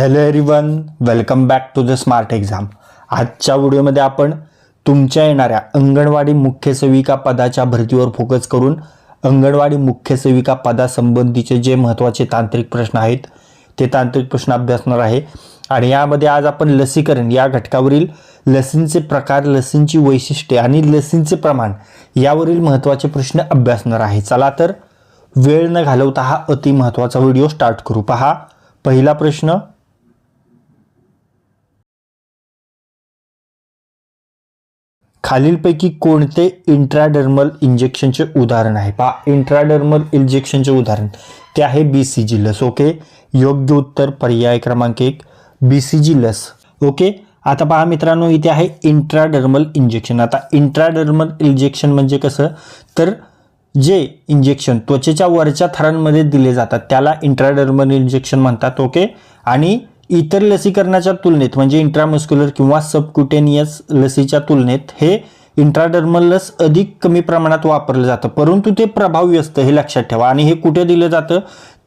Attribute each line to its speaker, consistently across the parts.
Speaker 1: Hello everyone welcome back to the smart exam आजच्या व्हिडिओमध्ये आपण तुमच्या येणाऱ्या अंगणवाडी मुख्य सेविका पदाच्या भरतीवर फोकस करून अंगणवाडी मुख्य सेविका पदासंबंधीचे जे महत्त्वाचे तांत्रिक प्रश्न आहेत ते तांत्रिक प्रश्न अभ्यासणार आहे. आणि यामध्ये आज आपण लसीकरण या घटकावरील लसींचे प्रकार लसींची वैशिष्ट्ये आणि लसींचे प्रमाण यावरील महत्त्वाचे प्रश्न अभ्यासणार आहे. चला तर वेळ न घालवता हा अति महत्त्वाचा व्हिडिओ स्टार्ट करू. पहा पहिला प्रश्न खालीलपैकी कोणते इंट्राडर्मल इंजेक्शनचे उदाहरण आहे? पहा इंट्राडर्मल इंजेक्शनचे उदाहरण. ते आहे बी सी जी लस ओके? योग्य उत्तर पर्याय क्रमांक एक बी सी जी लस ओके? आता पहा मित्रांनो इथे आहे इंट्राडर्मल इंजेक्शन. आता इंट्राडर्मल इंजेक्शन म्हणजे कसं? तर जे इंजेक्शन त्वचेच्या वरच्या थरांमध्ये दिले जातात त्याला इंट्राडर्मल इंजेक्शन म्हणतात ओके? आणि इतर लसीकरणाच्या तुलनेत म्हणजे इंट्रामस्क्युलर किंवा सबक्युटेनियस लसीच्या तुलनेत हे इंट्राडर्मल लस अधिक कमी प्रमाणात वापरलं जातं. परंतु ते प्रभावी असतं हे लक्षात ठेवा. आणि हे कुठे दिलं जातं?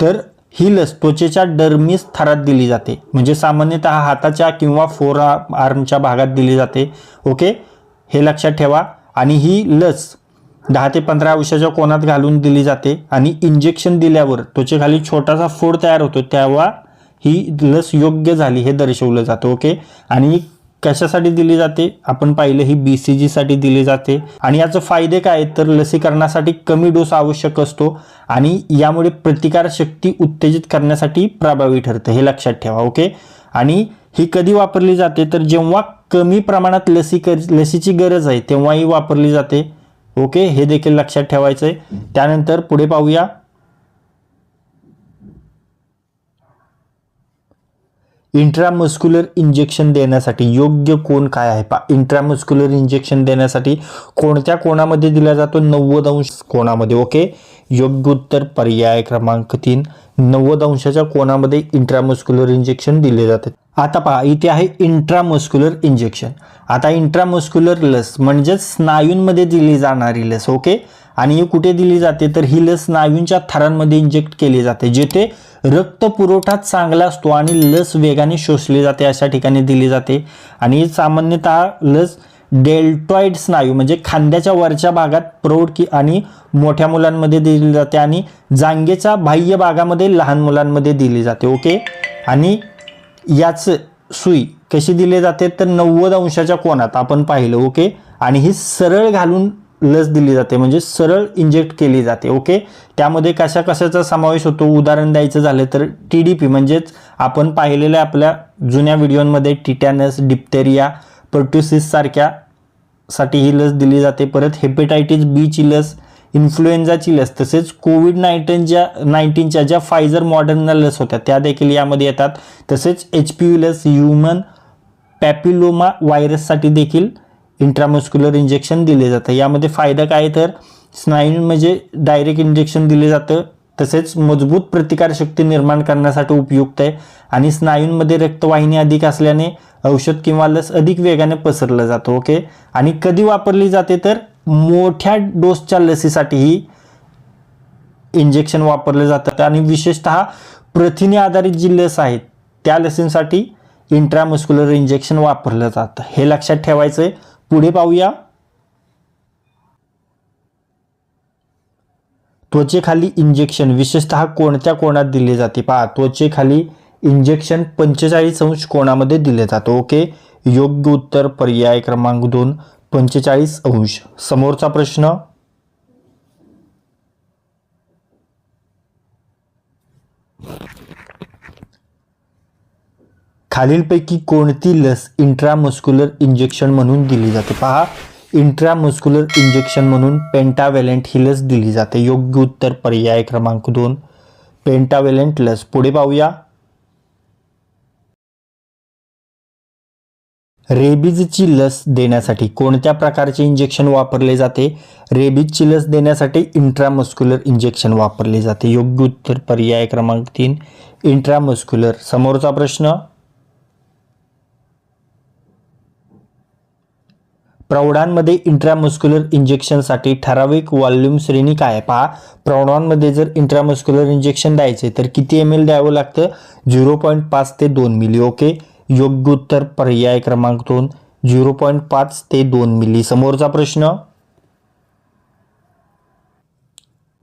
Speaker 1: तर ही लस त्वचेच्या डर्मिस थरात दिली जाते. म्हणजे सामान्यतः हाताच्या किंवा फोर आर्मच्या भागात दिली जाते. ओके? हे लक्षात ठेवा. आणि ही लस दहा ते पंधरा अंशाच्या कोणात घालून दिली जाते. आणि इंजेक्शन दिल्यावर त्वचेखाली छोटासा फोड तयार होतो. तेव्हा ही लस योग्य झाली हे दर्शवलं जातं ओके? आणि कशासाठी दिली जाते? आपण पाहिलं ही बी सी जीसाठी दिली जाते. आणि याचं फायदे काय आहेत? तर लसीकरणासाठी कमी डोस आवश्यक असतो आणि यामुळे प्रतिकारशक्ती उत्तेजित करण्यासाठी प्रभावी ठरतं हे लक्षात ठेवा ओके? आणि ही कधी वापरली जाते? तर जेव्हा कमी प्रमाणात लसी लसीची गरज आहे तेव्हाही वापरली जाते ओके? हे देखील लक्षात ठेवायचं आहे त्यानंतर पुढे पाहूया. इंट्रामस्क्युलर इंजेक्शन देण्यासाठी योग्य कोण काय आहे? पा इंट्रामस्क्युलर इंजेक्शन देण्यासाठी कोणत्या कोणामध्ये दिला जातो? नव्वद अंश कोणामध्ये? ओके. योग्य उत्तर पर्याय क्रमांक तीन. नव्वद अंशाच्या कोणामध्ये इंट्रामस्क्युलर इंजेक्शन दिले जाते? आता पहा इथे आहे इंट्रामस्क्युलर इंजेक्शन. आता इंट्रामस्क्युलर लस म्हणजे स्नायूंमध्ये दिली जाणारी लस ओके? आणि ही कुठे दिली जाते? तर ही लस स्नायूंच्या थरांमध्ये इंजेक्ट केली जाते जेथे रक्त पुरवठा चांगला असतो आणि लस वेगाने शोषली जाते अशा ठिकाणी दिली जाते. आणि सामान्यतः लस डेल्टॉइड स्नायू म्हणजे खांद्याच्या वरच्या भागात प्रौढ की आणि मोठ्या मुलांमध्ये दिली जाते आणि जांगेच्या बाह्य भागामध्ये लहान मुलांमध्ये दिली जाते ओके? आणि याच सुई कशी दिली जाते? तर नव्वद अंशाच्या कोणात आपण पाहिलं ओके? आणि ही सरळ घालून लस दिली जाते म्हणजे सरळ इंजेक्ट केली जाते ओके त्यामध्ये कशा कशाचा समावेश होतो? उदाहरण द्यायचं झालं तर टी डी पी म्हणजेच आपण पाहिलेल्या आपल्या जुन्या व्हिडिओमध्ये टिटॅनस डिप्टेरिया पर्ट्युसिस सारख्या साठी ही लस दिली जाते. परत हेपेटायटिस बीची लस इन्फ्लुएन्झाची लस तसेच कोविड नाईन्टीनच्या नाईन्टीनच्या ज्या फायझर मॉडर्नच्या लस होत्या त्या देखील यामध्ये येतात. तसेच एच पी व्ही लस ह्युमन पॅपिलोमा व्हायरससाठी देखील इंट्रामस्क्युलर इंजेक्शन दिले जातं. यामध्ये फायदा काय तर स्नायू म्हणजे डायरेक्ट इंजेक्शन दिले जातं. तसेच मजबूत प्रतिकारशक्ती निर्माण करण्यासाठी उपयुक्त आहे. आणि स्नायूंमध्ये रक्तवाहिनी अधिक असल्याने औषध किंवा लस अधिक वेगाने पसरलं जातं ओके आणि कधी वापरली जाते तर मोठ्या डोसच्या लसीसाठी ही इंजेक्शन वापरलं जातात आणि विशेषतः प्रथिने आधारित जी लस आहेत त्या लसींसाठी इंट्रामस्क्युलर इंजेक्शन वापरलं जातं. हे लक्षात ठेवायचं आहे पुढे पाहूया. त्वचेखाली इंजेक्शन विशेषतः कोणत्या कोणात दिले जाते? पहा त्वचेखाली इंजेक्शन पंचेचाळीस अंश कोणामध्ये दिले जातो? ओके? योग्य उत्तर पर्याय क्रमांक दोन पंचेचाळीस अंश. समोरचा प्रश्न. खालीलपैकी कोणती लस इंट्रामस्क्युलर इंजेक्शन म्हणून दिली जाते? पहा इंट्रामस्क्युलर इंजेक्शन म्हणून पेंटावेलेंट ही लस दिली जाते. योग्य उत्तर पर्याय क्रमांक दोन. पेंटावेलेंट लस. पुढे पाहूया. रेबीजची लस देण्यासाठी कोणत्या प्रकारचे इंजेक्शन वापरले जाते? रेबीजची लस देण्यासाठी इंट्रामस्क्युलर इंजेक्शन वापरले जाते. योग्य उत्तर पर्याय क्रमांक तीन. इंट्रामस्क्युलर समोरचा प्रश्न. प्रौढांमध्ये इंट्रामस्क्युलर इंजेक्शनसाठी ठराविक व्हॉल्यूम श्रेणी काय आहे? पहा प्रौढांमध्ये जर इंट्रामस्क्युलर इंजेक्शन द्यायचे तर किती एम एल द्यावं लागतं? झिरो पॉईंट पाच ते दोन मिली ओके योग्य उत्तर पर्याय क्रमांक दोन झिरो पॉईंट पाच ते दोन मिली समोरचा प्रश्न?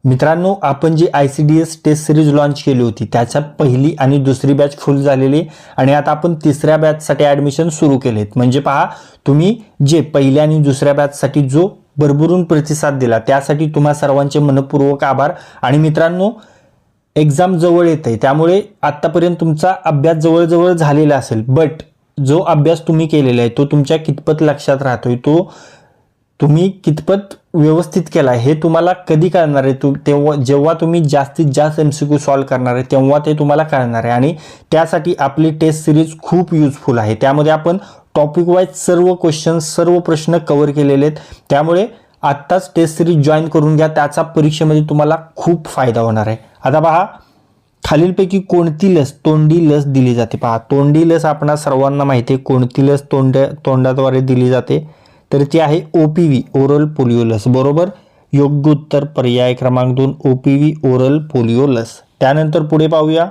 Speaker 1: मित्रांनो आपण जी I C D S test series launch केली होती त्याच्यात पहिली आणि दुसरी बॅच फुल झालेली आणि आता आपण तिसऱ्या बॅचसाठी ॲडमिशन सुरू केलेत. म्हणजे पहा तुम्ही जे पहिल्या आणि दुसऱ्या बॅचसाठी जो भरभरून प्रतिसाद दिला त्यासाठी तुम्हा सर्वांचे मनपूर्वक आभार. आणि मित्रांनो एक्झाम जवळ येत आहे त्यामुळे आत्तापर्यंत तुमचा अभ्यास जवळजवळ झालेला असेल. बट जो अभ्यास तुम्ही केलेला आहे तो तुमच्या कितपत लक्षात राहतोय तो तुम्ही कितपत व्यवस्थित केला हे तुम्हाला कधी कळणार आहे? तू तेव्हा जेव्हा तुम्ही जास्तीत जास्त एम सी क्यू सॉल्व करणार आहे तेव्हा ते तुम्हाला कळणार आहे. आणि त्यासाठी आपली टेस्ट सिरीज खूप युजफुल आहे. त्यामध्ये आपण टॉपिक वाईज सर्व क्वेश्चन सर्व प्रश्न कव्हर केलेले आहेत. त्यामुळे आत्ताच टेस्ट सिरीज जॉईन करून घ्या. त्याचा परीक्षेमध्ये तुम्हाला खूप फायदा होणार आहे. आता पहा खालीलपैकी कोणती लस तोंडी लस दिली जाते? पहा तोंडी लस आपणा सर्वांना माहिती आहे. कोणती लस तोंड तोंडाद्वारे दिली जाते? तर ती आहे O P V oral polio लस बरोबर? योग्य उत्तर पर्याय क्रमांक दोन O P V oral polio लस त्यानंतर पुढे पाहूया.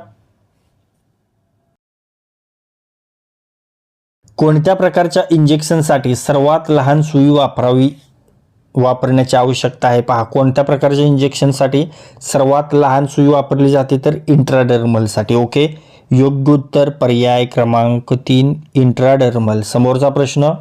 Speaker 1: कोणत्या प्रकारच्या इंजेक्शनसाठी सर्वात लहान सुई वापरावी वापरण्याची आवश्यकता आहे? पहा कोणत्या प्रकारच्या इंजेक्शनसाठी सर्वात लहान सुई वापरली जाते? तर इंट्राडर्मलसाठी ओके योग्य उत्तर पर्याय क्रमांक तीन इंट्राडर्मल समोरचा प्रश्न.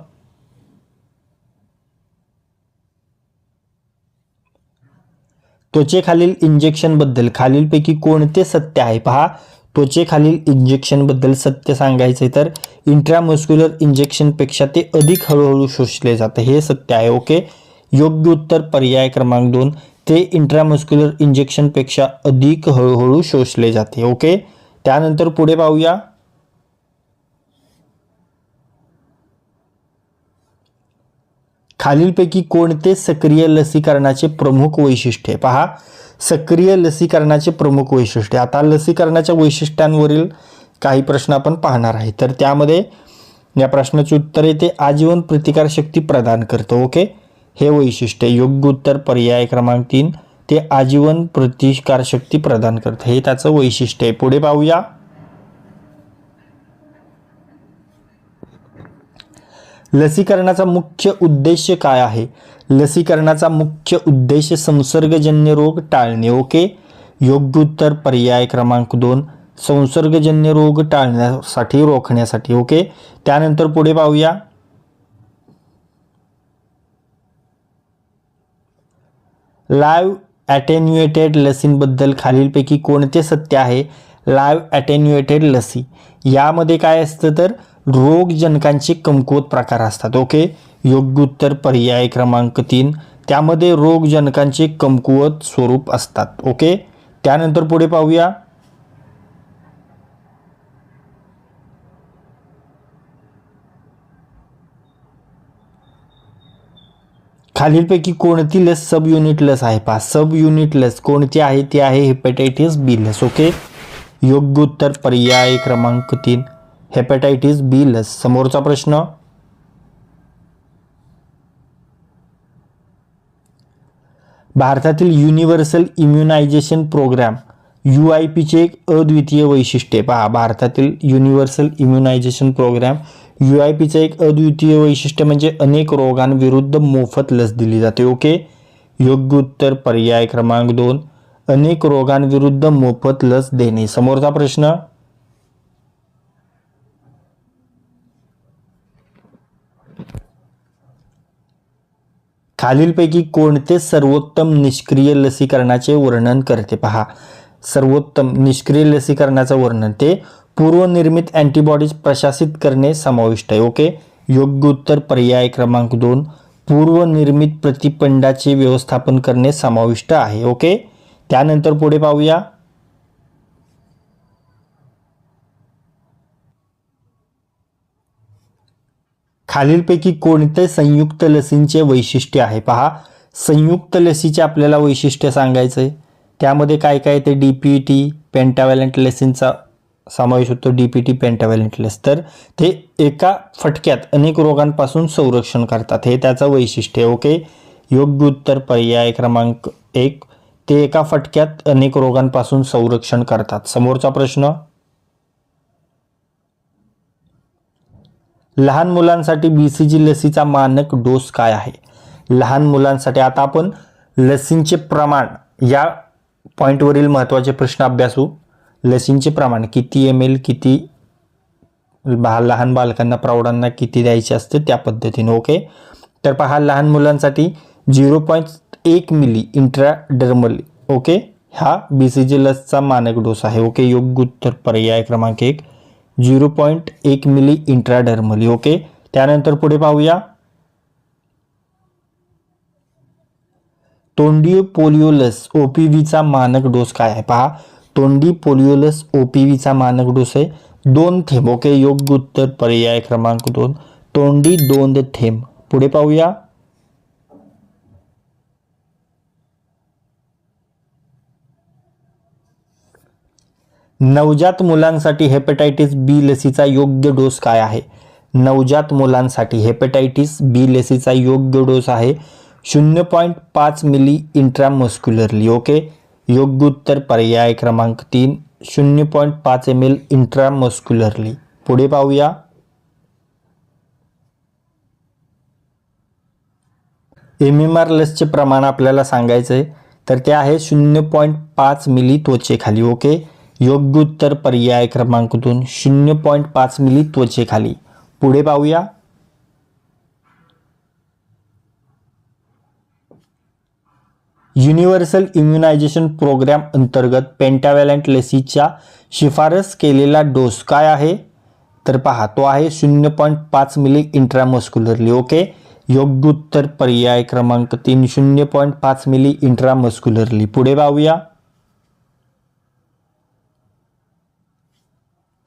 Speaker 1: त्वचेखालील इंजेक्शनबद्दल खालीलपैकी कोणते सत्य आहे? पहा. त्वचेखालील इंजेक्शनबद्दल सत्य सांगायचे तर इंट्रामस्क्युलर इंजेक्शनपेक्षा ते अधिक हळूहळू शोषले जाते. हे सत्य आहे ओके? योग्य उत्तर पर्याय क्रमांक दोन. ते इंट्रामस्क्युलर इंजेक्शनपेक्षा अधिक हळूहळू शोषले जाते ओके? त्यानंतर पुढे पाहूया. खालीलपैकी कोणते सक्रिय लसीकरणाचे प्रमुख वैशिष्ट्य? पहा. सक्रिय लसीकरणाचे प्रमुख वैशिष्ट्य. आता लसीकरणाच्या वैशिष्ट्यांवरील काही प्रश्न आपण पाहणार आहे. तर त्यामध्ये या प्रश्नाचे उत्तर येते. आजीवन प्रतिकारशक्ती प्रदान करतं. ओके? हे वैशिष्ट्य. योग्य उत्तर पर्याय क्रमांक तीन. ते आजीवन प्रतिकारशक्ती प्रदान करतं. हे त्याचं वैशिष्ट्य आहे. पुढे पाहूया. लसीकरणाचा मुख्य उद्देश काय आहे? लसीकरणाचा मुख्य उद्देश संसर्गजन्य रोग टाळणे ओके? योग्य उत्तर पर्याय क्रमांक दोन संसर्गजन्य रोग टाळण्यासाठी रोखण्यासाठी ओके? त्यानंतर पुढे पाहूया. लाईव्ह ॲटेन्युएटेड लसींबद्दल खालीलपैकी कोणते सत्य आहे? लाईव्ह ॲटेन्युएटेड लसी. यामध्ये काय असतं तर रोगजनकांचे कमकुवत प्रकार असतात. ओके योग्य उत्तर पर्याय क्रमांक तीन. त्यामध्ये रोगजनकांचे कमकुवत स्वरूप असतात. ओके त्यानंतर पुढे पाहूया. खालीलपैकी कोणती लस सब युनिट लस आहे? पहा. सब युनिट लस कोणती आहे? ती आहे हेपेटायटिस बी लस. ओके योग्य उत्तर पर्याय क्रमांक तीन. हेपॅटायटिस बी लस समोरचा प्रश्न. भारतातील universal immunization programme U I पीचे एक अद्वितीय वैशिष्ट्य. पहा भारतातील universal immunization programme U I पीचं एक अद्वितीय वैशिष्ट्य म्हणजे अनेक रोगांविरुद्ध मोफत लस दिली जाते. ओके? योग्य उत्तर पर्याय क्रमांक दोन. अनेक रोगांविरुद्ध मोफत लस देणे. समोरचा प्रश्न. खालीलपैकी कोणते सर्वोत्तम निष्क्रिय लसीकरणाचे वर्णन करते पहा. सर्वोत्तम निष्क्रिय लसीकरणाचं वर्णन ते पूर्वनिर्मित अँटीबॉडीज प्रशासित करणे समाविष्ट आहे ओके? योग्य उत्तर पर्याय क्रमांक दोन पूर्वनिर्मित प्रतिपंडाचे व्यवस्थापन करणे समाविष्ट आहे ओके? त्यानंतर पुढे पाहूया. खालीलपैकी कोणते संयुक्त लसींचे वैशिष्ट्य आहे? पहा. संयुक्त लसीचे आपल्याला वैशिष्ट्य सांगायचं आहे त्यामध्ये काय काय ते डी पी टी पेंटावॅलंट लसींचा समावेश होतो. डी पी टी पेंटावॅलेंट लस तर ते एका फटक्यात अनेक रोगांपासून संरक्षण करतात. हे त्याचं वैशिष्ट्य आहे. ओके? योग्य उत्तर पर्याय क्रमांक एक. ते एका फटक्यात अनेक रोगांपासून संरक्षण करतात. समोरचा प्रश्न? लहान मुलांसाठी बी सी जी लसीचा मानक डोस काय आहे? लहान मुलांसाठी आता आपण लसींचे प्रमाण या पॉईंटवरील महत्त्वाचे प्रश्न अभ्यासू. लसींचे प्रमाण किती एम एल किती बा लहान बालकांना प्रौढांना किती द्यायचे असते त्या पद्धतीने ओके? तर पहा लहान मुलांसाठी झिरो पॉईंट एक मिली इंट्राडर्मल ओके? हा बी सी जी लसचा मानक डोस आहे ओके? योग्य उत्तर पर्याय क्रमांक एक. झिरो पॉईंट एक मिली इंट्राडर्मली ओके? त्यानंतर पुढे पाहूया. तोंडी पोलिओलस ओ पी ओपीव्हीचा मानक डोस काय आहे? पहा तोंडी पोलिओलस ओ पी ओपीव्हीचा मानक डोस आहे दोन थेंब ओके? योग्य उत्तर पर्याय क्रमांक दोन. तोंडी दोन थेंब. पुढे पाहूया. नवजात मुलांसाठी हेपेटायटिस बी लसीचा योग्य डोस काय आहे? नवजात मुलांसाठी हेपेटायटिस बी लसीचा योग्य डोस आहे शून्य पॉईंट पाच मिली इंट्रामस्क्युलरली ओके योग्य उत्तर पर्याय क्रमांक तीन शून्य पॉईंट पाच एम एल इंट्रामस्क्युलरली पुढे पाहूया. एम एम आर लसचे प्रमाण आपल्याला सांगायचं आहे तर ते आहे शून्य पॉईंट पाच मिली त्वचेखाली ओके योग्य उत्तर पर्याय क्रमांक दोन शून्य पॉईंट पाच मिली त्वचेखाली. पुढे पाहूया. युनिव्हर्सल इम्युनायझेशन प्रोग्राम अंतर्गत पेंटावॅलंट लसीच्या शिफारस केलेला डोस काय आहे? तर पहा तो आहे शून्य पॉईंट पाच मिली इंट्रामस्क्युलरली ओके? योग्य उत्तर पर्याय क्रमांक तीन शून्य पॉईंट पाच मिली इंट्रामस्क्युलरली. पुढे पाहूया.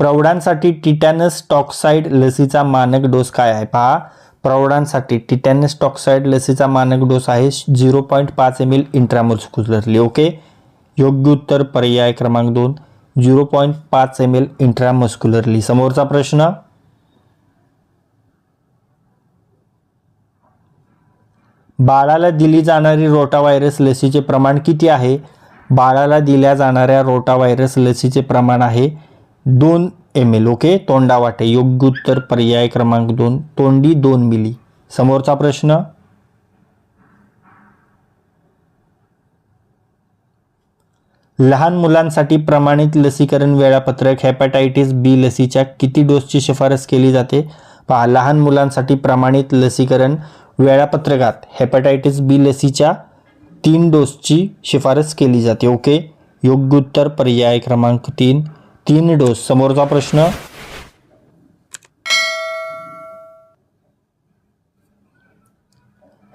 Speaker 1: प्रौढांसाठी टिटॅनस टॉक्साईड लसीचा मानक डोस काय आहे? पहा. प्रौढांसाठी टिटॅनस टॉक्साईड लसीचा मानक डोस आहे झिरो पॉईंट पाच एम एल इंट्रामस्क्युलरली ओके? योग्य उत्तर पर्याय क्रमांक दोन झिरो पॉईंट पाच एम एल इंट्रामस्क्युलरली. समोरचा प्रश्न? बाळाला दिली जाणारी रोटाव्हायरस लसीचे प्रमाण किती आहे? बाळाला दिल्या जाणाऱ्या रोटाव्हायरस लसीचे प्रमाण आहे दोन एम एल ओके? तोंडावाटे योग्य उत्तर पर्याय क्रमांक दोन तोंडी दोन मिली. समोरचा प्रश्न? लहान मुलांसाठी प्रमाणित लसीकरण वेळापत्रक हेपॅटायटिस बी लसीच्या किती डोसची शिफारस केली जाते? पहा लहान मुलांसाठी प्रमाणित लसीकरण वेळापत्रकात हेपॅटायटिस बी लसीच्या तीन डोसची शिफारस केली जाते ओके? योग्य उत्तर पर्याय क्रमांक तीन. तीन डोस. समोरचा प्रश्न.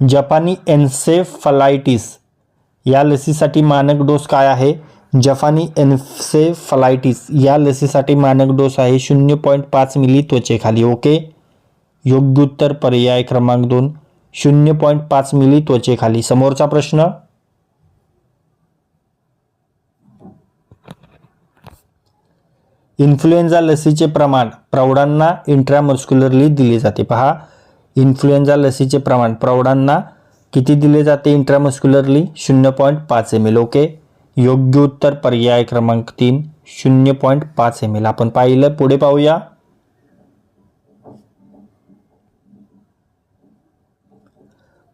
Speaker 1: जपानी एन्सेफलायटिस. या लसीसाठी मानक डोस काय आहे? जपानी एन्सेफलायटिस. या लसीसाठी मानक डोस आहे शून्य पॉईंट पाच मिली त्वचेखाली ओके? योग्य उत्तर पर्याय क्रमांक दोन. शून्य पॉईंट पाच मिली त्वचेखाली. समोरचा प्रश्न. इन्फ्लुएन्झा लसीचे प्रमाण प्रौढांना इंट्रामस्क्युलरली दिले जाते. पहा इन्फ्लुएन्झा लसीचे प्रमाण प्रौढांना किती दिले जाते इंट्रामस्क्युलरली शून्य पॉईंट पाच एम एल. ओके? योग्य उत्तर पर्याय क्रमांक तीन शून्य पॉईंट पाच एम एल. आपण पाहिलं पुढे पाहूया.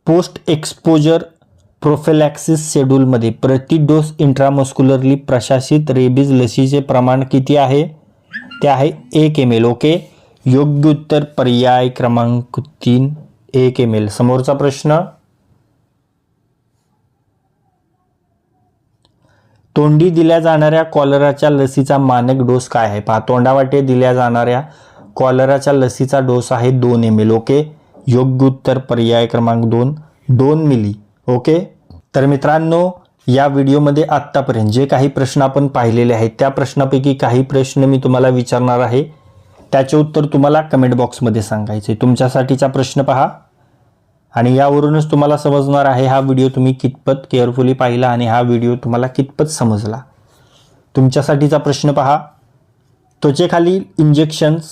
Speaker 1: पोस्ट एक्सपोजर प्रोफेलॅक्सिस शेड्यूलमध्ये प्रति डोस इंट्रामस्क्युलरली प्रशासित रेबीज लसीचे प्रमाण किती आहे? ते आहे एक एम एल ओके? योग्य उत्तर पर्याय क्रमांक तीन एक एम एल. समोरचा प्रश्न? तोंडी दिल्या जाणाऱ्या कॉलराच्या लसीचा मानक डोस काय आहे? पहा तोंडावाटे दिल्या जाणाऱ्या कॉलराच्या लसीचा डोस आहे दोन एम एल ओके? योग्य उत्तर पर्याय क्रमांक दोन दोन मिली. ओके? तर मित्रांनो या व्हिडिओमध्ये आत्तापर्यंत जे काही प्रश्न आपण पाहिलेले आहेत त्या प्रश्नापैकी काही प्रश्न मी तुम्हाला विचारणार आहे. त्याचे उत्तर तुम्हाला कमेंट बॉक्समध्ये सांगायचे. तुमच्यासाठीचा प्रश्न पहा. आणि यावरूनच तुम्हाला समजणार आहे हा व्हिडिओ तुम्ही कितपत केअरफुली पाहिला आणि हा व्हिडिओ तुम्हाला कितपत समजला. तुमच्यासाठीचा प्रश्न पहा. त्वचेखालील इंजेक्शन्स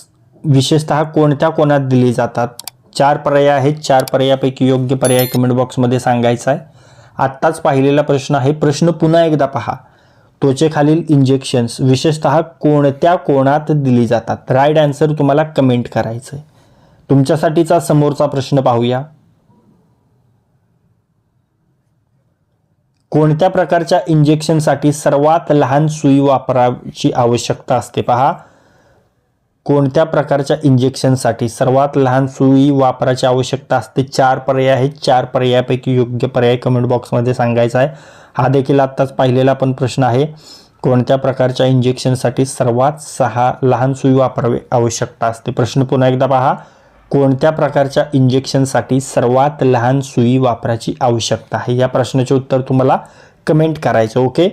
Speaker 1: विशेषतः कोणत्या कोणात दिली जातात? चार पर्याय आहेत. चार पर्यायापैकी योग्य पर्याय कमेंट बॉक्समध्ये सांगायचा आहे. आत्ताच पाहिलेला प्रश्न आहे. प्रश्न पुन्हा एकदा पहा. त्वचेखालील इंजेक्शन्स विशेषतः कोणत्या कोणात दिली जातात? राईट आन्सर तुम्हाला कमेंट करायचं आहे तुमच्यासाठीचा समोरचा प्रश्न पाहूया. कोणत्या प्रकारच्या इंजेक्शनसाठी सर्वात लहान सुई वापराची आवश्यकता असते? पहा. कोणत्या प्रकारच्या इंजेक्शनसाठी सर्वात लहान सुई वापराची आवश्यकता असते? चार पर्याय आहेत. चार पर्यायापैकी योग्य पर्याय कमेंट बॉक्समध्ये सांगायचा आहे. हा देखील आत्ताच पाहिलेला पण प्रश्न आहे. कोणत्या प्रकारच्या इंजेक्शनसाठी सर्वात सहा लहान सुई वापरावी आवश्यकता असते? प्रश्न पुन्हा एकदा पहा. कोणत्या प्रकारच्या इंजेक्शनसाठी सर्वात लहान सुई वापराची आवश्यकता आहे? या प्रश्नाचे उत्तर तुम्हाला कमेंट करायचं ओके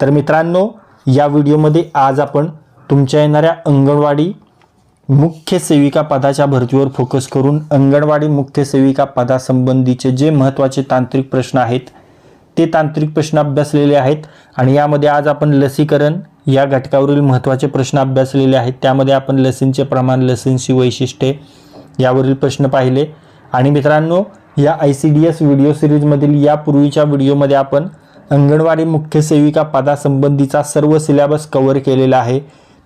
Speaker 1: तर मित्रांनो या व्हिडिओमध्ये आज आपण तुमच्या येणाऱ्या अंगणवाडी मुख्य सेविका पदाच्या भरतीवर फोकस करून अंगणवाडी मुख्य सेविका पदासंबंधीचे जे महत्त्वाचे तांत्रिक प्रश्न आहेत ते तांत्रिक प्रश्न अभ्यासलेले आहेत आणि यामध्ये आज आपण लसीकरण या घटकावरील महत्त्वाचे प्रश्न अभ्यासलेले आहेत. त्यामध्ये आपण लसींचे प्रमाण लसींची वैशिष्ट्ये यावरील प्रश्न पाहिले. आणि मित्रांनो या I C D S video सिरीजमधील यापूर्वीच्या व्हिडिओमध्ये आपण अंगणवाडी मुख्य सेविका पदासंबंधीचा सर्व सिलेबस कव्हर केलेला आहे.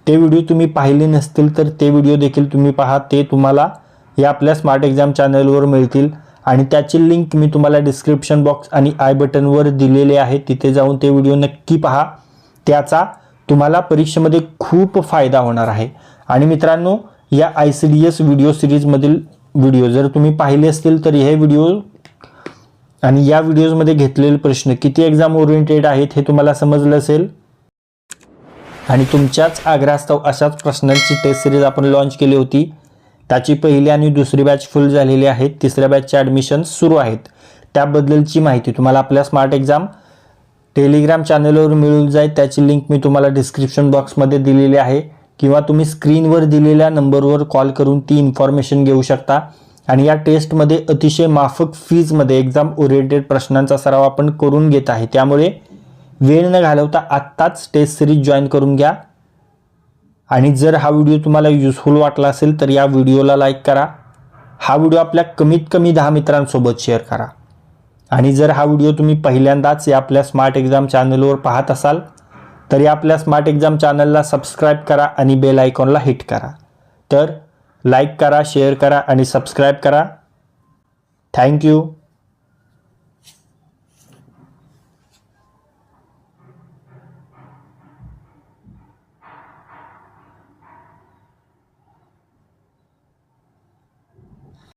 Speaker 1: ते व्हिडिओ तुम्ही पाहिले नसतील तर ते व्हिडिओ देखील तुम्ही पहा. ते तुम्हाला या आपल्या स्मार्ट एक्झाम चॅनलवर मिळतील. आणि त्याची लिंक मी तुम्हाला डिस्क्रिप्शन बॉक्स आणि आय बटनवर दिलेले आहे. तिथे जाऊन ते व्हिडिओ नक्की पहा. त्याचा तुम्हाला परीक्षेमध्ये खूप फायदा होणार आहे. आणि मित्रांनो या I C D S video सिरीजमधील video जर तुम्ही पाहिले असतील तर हे व्हिडिओ आणि या व्हिडिओजमध्ये घेतलेले प्रश्न किती एक्झाम ओरिएंटेड आहेत हे तुम्हाला समजलं असेल. आणि तुमच्याच आग्रहास्तव अशाच प्रश्नांची टेस्ट सिरीज आपण लॉन्च केली होती. त्याची पहिली आणि दुसरी बॅच फुल झालेली आहे तिसऱ्या बॅचचे ॲडमिशन सुरू आहेत. त्याबद्दलची माहिती तुम्हाला आपल्या स्मार्ट एक्झाम टेलिग्राम चॅनलवर मिळून जाईल. त्याची लिंक मी तुम्हाला डिस्क्रिप्शन बॉक्समध्ये दिलेली आहे. किंवा तुम्ही स्क्रीनवर दिलेल्या नंबरवर कॉल करून ती इन्फॉर्मेशन घेऊ शकता. आणि या टेस्टमध्ये अतिशय माफक फीजमध्ये एक्झाम ओरिएंटेड प्रश्नांचा सराव आपण करून घेत आहे. त्यामुळे वेळ न घालवता आत्ताच टेस्ट सिरीज जॉईन करून घ्या. आणि जर हा व्हिडिओ तुम्हाला युजफुल वाटला असेल तर या व्हिडिओला लाईक करा. हा व्हिडिओ आपल्या कमीत कमी दहा मित्रांसोबत शेअर करा. आणि जर हा व्हिडिओ तुम्ही पहिल्यांदाच या आपल्या स्मार्ट एक्झाम चॅनलवर पाहत असाल तर या आपल्या स्मार्ट एक्झाम चॅनलला सबस्क्राईब करा आणि बेल आयकॉनला हिट करा. तर लाईक करा शेअर करा आणि सबस्क्राईब करा. थँक्यू